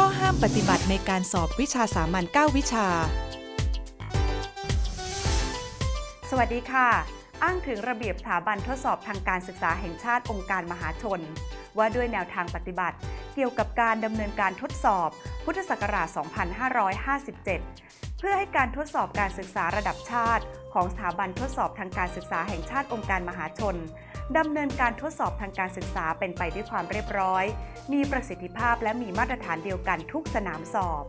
ข้อห้ามปฏิบัติในการสอบวิชาสามัญ9วิชา สวัสดีค่ะ อ้างถึงระเบียบสถาบันทดสอบทางการศึกษาแห่งชาติองค์การมหาชน ว่าด้วยแนวทางปฏิบัติเกี่ยวกับการดำเนินการทดสอบ พุทธศักราช 2557 เพื่อให้การทดสอบการศึกษาระดับชาติ ของสถาบันทดสอบทางการศึกษาแห่งชาติองค์การมหาชน ดำเนินการทดสอบทางการศึกษาเป็นไปด้วยความเรียบร้อย มีประสิทธิภาพและมีมาตรฐานเดียวกันทุกสนามสอบ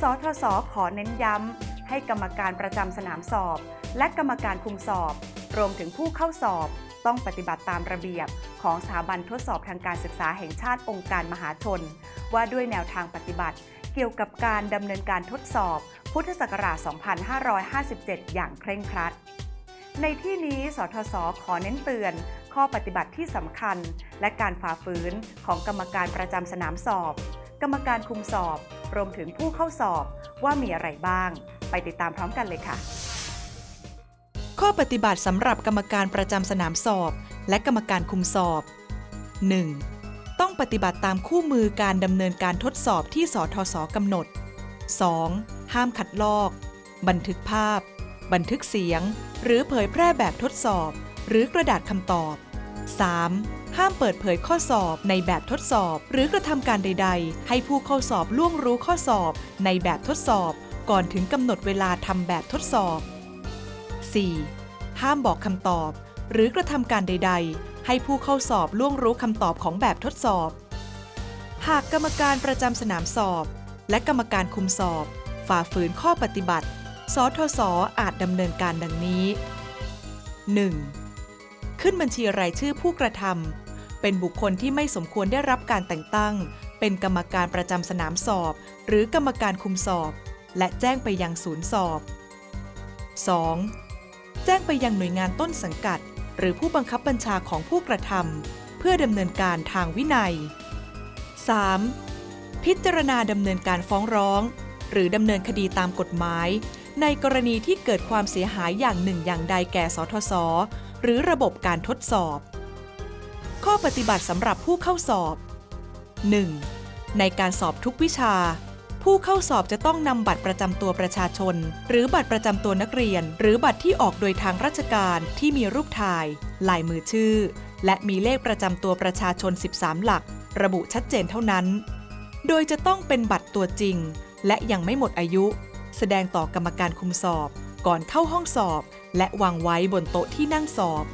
สทศขอเน้นย้ำให้กรรมการประจำสนามสอบ และกรรมการคุมสอบ รวมถึงผู้เข้าสอบ ต้องปฏิบัติตามระเบียบ ของสถาบันทดสอบทางการศึกษาแห่งชาติองค์การมหาชน ว่าด้วยแนวทางปฏิบัติ เกี่ยวกับการดำเนินการทดสอบ พุทธศักราช 2557 อย่างเคร่งครัด ในที่นี้สทศขอเน้นเตือน ข้อปฏิบัติที่สำคัญ และการฝ่าฝืนของกรรมการประจำสนามสอบ กรรมการคุมสอบ รวมถึงผู้เข้าสอบว่ามีอะไรบ้าง ไปติดตามพร้อมกันเลยค่ะ ข้อปฏิบัติสำหรับกรรมการประจำสนามสอบ และกรรมการคุมสอบ 1. ต้องปฏิบัติตามคู่มือการดำเนินการทดสอบที่สทศกำหนด 2. ห้ามขัดลอก บันทึกภาพ บันทึกเสียง หรือเผยแพร่แบบทดสอบ หรือกระดาษคำตอบ 3. ห้ามเปิดเผยข้อสอบในแบบทดสอบ หรือกระทำการใด ๆ ให้ผู้เข้าสอบล่วงรู้ข้อสอบในแบบทดสอบ ก่อนถึงกำหนดเวลาทำแบบทดสอบ 4. ห้ามบอกคำตอบ หรือกระทำการใด ๆ ให้ผู้เข้าสอบล่วงรู้คำตอบของแบบทดสอบ หากกรรมการประจำสนามสอบ และกรรมการคุมสอบ ฝ่าฝืนข้อปฏิบัติ สทศอาจดำเนินการดังนี้ 1. ขึ้นบัญชีรายชื่อผู้กระทำเป็นบุคคลที่ไม่สมควรได้รับการแต่งตั้ง เป็นกรรมการประจำสนามสอบ หรือกรรมการคุมสอบ และแจ้งไปยังศูนย์สอบ 2. แจ้งไปยังหน่วยงานต้นสังกัด หรือผู้บังคับบัญชาของผู้กระทำเพื่อดำเนินการทางวินัย 3. พิจารณาดำเนินการฟ้องร้อง หรือดำเนินคดีตามกฎหมาย ในกรณีที่เกิดความเสียหายอย่างหนึ่งอย่างใดแก่สทศหรือระบบการทดสอบ ข้อปฏิบัติสำหรับผู้เข้าสอบ 1. ในการสอบทุกวิชา ผู้เข้าสอบจะต้องนำบัตรประจำตัวประชาชน หรือบัตรประจำตัวนักเรียน หรือบัตรที่ออกโดยทางราชการที่มีรูปถ่าย ลายมือชื่อ และมีเลขประจำตัวประชาชน 13 หลัก ระบุชัดเจนเท่านั้น โดยจะต้องเป็นบัตรตัวจริง และยังไม่หมดอายุ แสดงต่อกรรมการคุมสอบก่อนเข้าห้องสอบ และวางไว้บนโต๊ะที่นั่งสอบ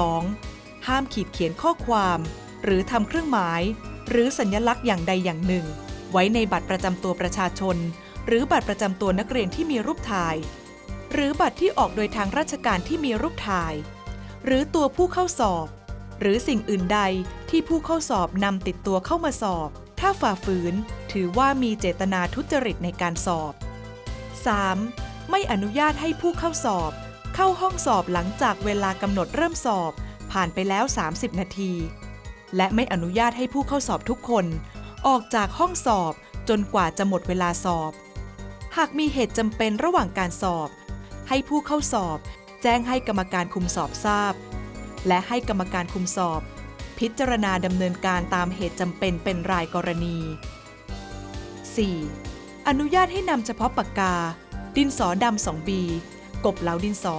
2. ห้ามขีดเขียนข้อความ หรือทำเครื่องหมาย หรือสัญลักษณ์อย่างใดอย่างหนึ่ง ไว้ในบัตรประจำตัวประชาชน หรือบัตรประจำตัวนักเรียนที่มีรูปถ่าย หรือบัตรที่ออกโดยทางราชการที่มีรูปถ่าย หรือตัวผู้เข้าสอบ หรือสิ่งอื่นใดที่ผู้เข้าสอบนำติดตัวเข้ามาสอบ ถ้าฝ่าฝืน ถือว่ามีเจตนาทุจริตในการสอบ 3. ไม่อนุญาตให้ผู้เข้าสอบ เข้าห้องสอบหลังจากเวลากำหนดเริ่มสอบ ผ่านไปแล้ว 30 นาที และไม่อนุญาตให้ผู้เข้าสอบทุกคน ออกจากห้องสอบจนกว่าจะหมดเวลาสอบ หากมีเหตุจำเป็นระหว่างการสอบ ให้ผู้เข้าสอบ แจ้งให้กรรมการคุมสอบทราบ และให้กรรมการคุมสอบ พิจารณาดำเนินการตามเหตุจำเป็นเป็นรายกรณี 4. อนุญาตให้นำเฉพาะปากกา ดินสอดำสองบี กบเหลาดินสอ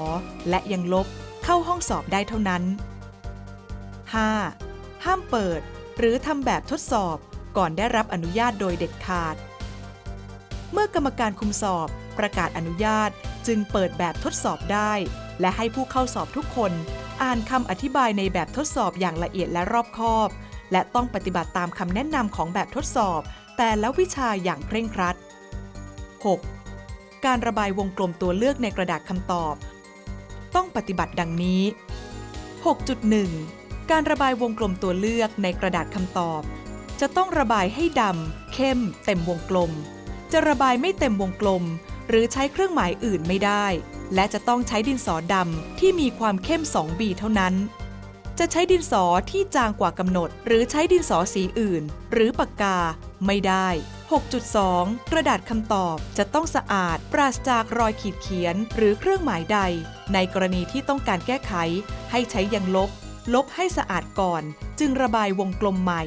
และยังลบเข้าห้องสอบได้เท่านั้น 5. ห้ามเปิด หรือทำแบบทดสอบก่อนได้รับอนุญาตโดยเด็ดขาด เมื่อกรรมการคุมสอบประกาศอนุญาตจึงเปิดแบบทดสอบได้ และให้ผู้เข้าสอบทุกคน อ่านคำอธิบายในแบบทดสอบอย่างละเอียดและรอบคอบ และต้องปฏิบัติตามคำแนะนำของแบบทดสอบ แต่ละวิชาอย่างเคร่งครัด 6. การระบายวงกลมตัวเลือกในกระดาษคำตอบ ต้องปฏิบัติดังนี้ 6.1 การระบายวงกลมตัวเลือกในกระดาษคำตอบ จะต้องระบายให้ดำเข้ม เต็มวงกลม จะระบายไม่เต็มวงกลม หรือใช้เครื่องหมายอื่นไม่ได้ และจะต้องใช้ดินสอดำที่มีความเข้ม2บีเท่านั้นจะใช้ดินสอที่จางกว่ากำหนด หรือใช้ดินสอสีอื่น หรือปากกาไม่ได้ 6.2 กระดาษคำตอบจะต้องสะอาด ปราศจากรอยขีดเขียน หรือเครื่องหมายใด ในกรณีที่ต้องการแก้ไข ให้ใช้ยังลบ ลบให้สะอาดก่อน จึงระบายวงกลมใหม่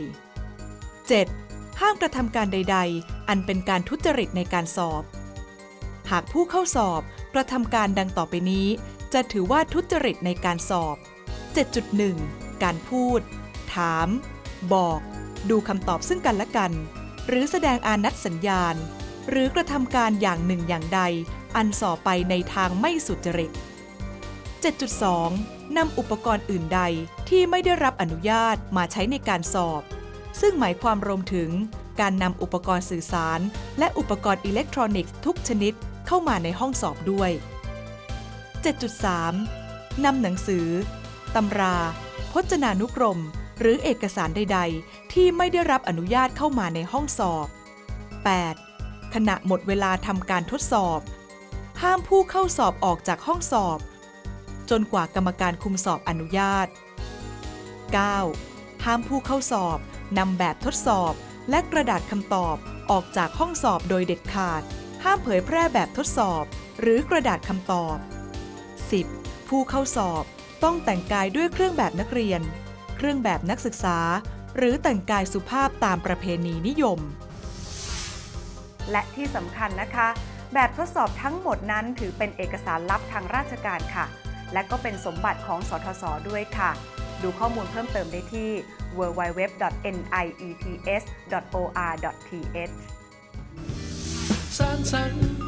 7. ห้ามกระทำการใด ๆ อันเป็นการทุจริตในการสอบ หากผู้เข้าสอบกระทำการดังต่อไปนี้ จะถือว่าทุจริตในการสอบ 7.1 การพูด ถาม บอก ดูคำตอบซึ่งกันและกัน หรือแสดงอานัดสัญญาณ หรือกระทำการอย่างหนึ่งอย่างใด อันส่อไปในทางไม่สุจริต 7.2 นำอุปกรณ์อื่นใดที่ไม่ได้รับอนุญาตมาใช้ในการสอบ ซึ่งหมายความรวมถึง การนำอุปกรณ์สื่อสาร และอุปกรณ์อิเล็กทรอนิกส์ทุกชนิดเข้ามาในห้องสอบด้วย 7.3 นำหนังสือ ตำรา พจนานุกรม หรือเอกสารใด ๆ ที่ไม่ได้รับอนุญาตเข้ามาในห้องสอบ 8. ขณะหมดเวลาทำการทดสอบ ห้ามผู้เข้าสอบออกจากห้องสอบ จนกว่ากรรมการคุมสอบอนุญาต 9. ห้ามผู้เข้าสอบนำแบบทดสอบและกระดาษคำตอบออกจากห้องสอบโดยเด็ดขาด ห้ามเผยแพร่แบบทดสอบ หรือกระดาษคำตอบ 10. ผู้เข้าสอบต้องแต่งกายด้วยเครื่องแบบนักเรียน เครื่องแบบนักศึกษา หรือแต่งกายสุภาพตามประเพณีนิยม และที่สำคัญนะคะ แบบทดสอบทั้งหมดนั้นถือเป็นเอกสารลับทางราชการค่ะ และก็เป็นสมบัติของสทศด้วยค่ะ ดูข้อมูลเพิ่มเติมได้ที่ www.niets.or.th สร้างสรรค์